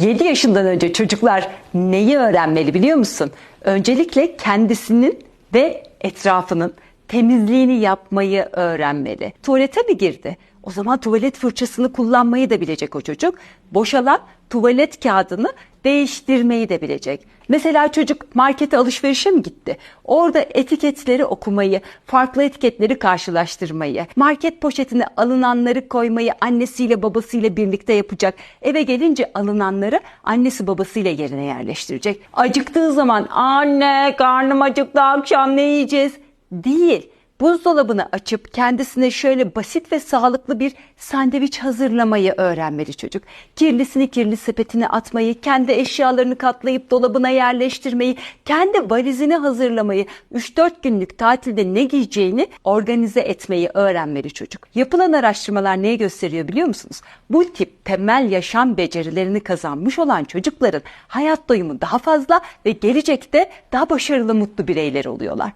7 yaşından önce çocuklar neyi öğrenmeli biliyor musun? Öncelikle kendisinin ve etrafının temizliğini yapmayı öğrenmeli. Tuvalete mi girdi? O zaman tuvalet fırçasını kullanmayı da bilecek o çocuk. Boşalan tuvalet kağıdını değiştirmeyi de bilecek. Mesela çocuk markete alışverişe mi gitti? Orada etiketleri okumayı, farklı etiketleri karşılaştırmayı, market poşetine alınanları koymayı annesiyle babasıyla birlikte yapacak. Eve gelince alınanları annesi babasıyla yerine yerleştirecek. Acıktığı zaman anne karnım acıktı akşam ne yiyeceğiz? Değil. Buzdolabını açıp kendisine şöyle basit ve sağlıklı bir sandviç hazırlamayı öğrenmeli çocuk. Kirlisini kirli sepetine atmayı, kendi eşyalarını katlayıp dolabına yerleştirmeyi, kendi valizini hazırlamayı, 3-4 günlük tatilde ne giyeceğini organize etmeyi öğrenmeli çocuk. Yapılan araştırmalar neyi gösteriyor biliyor musunuz? Bu tip temel yaşam becerilerini kazanmış olan çocukların hayat doyumu daha fazla ve gelecekte daha başarılı mutlu bireyler oluyorlar.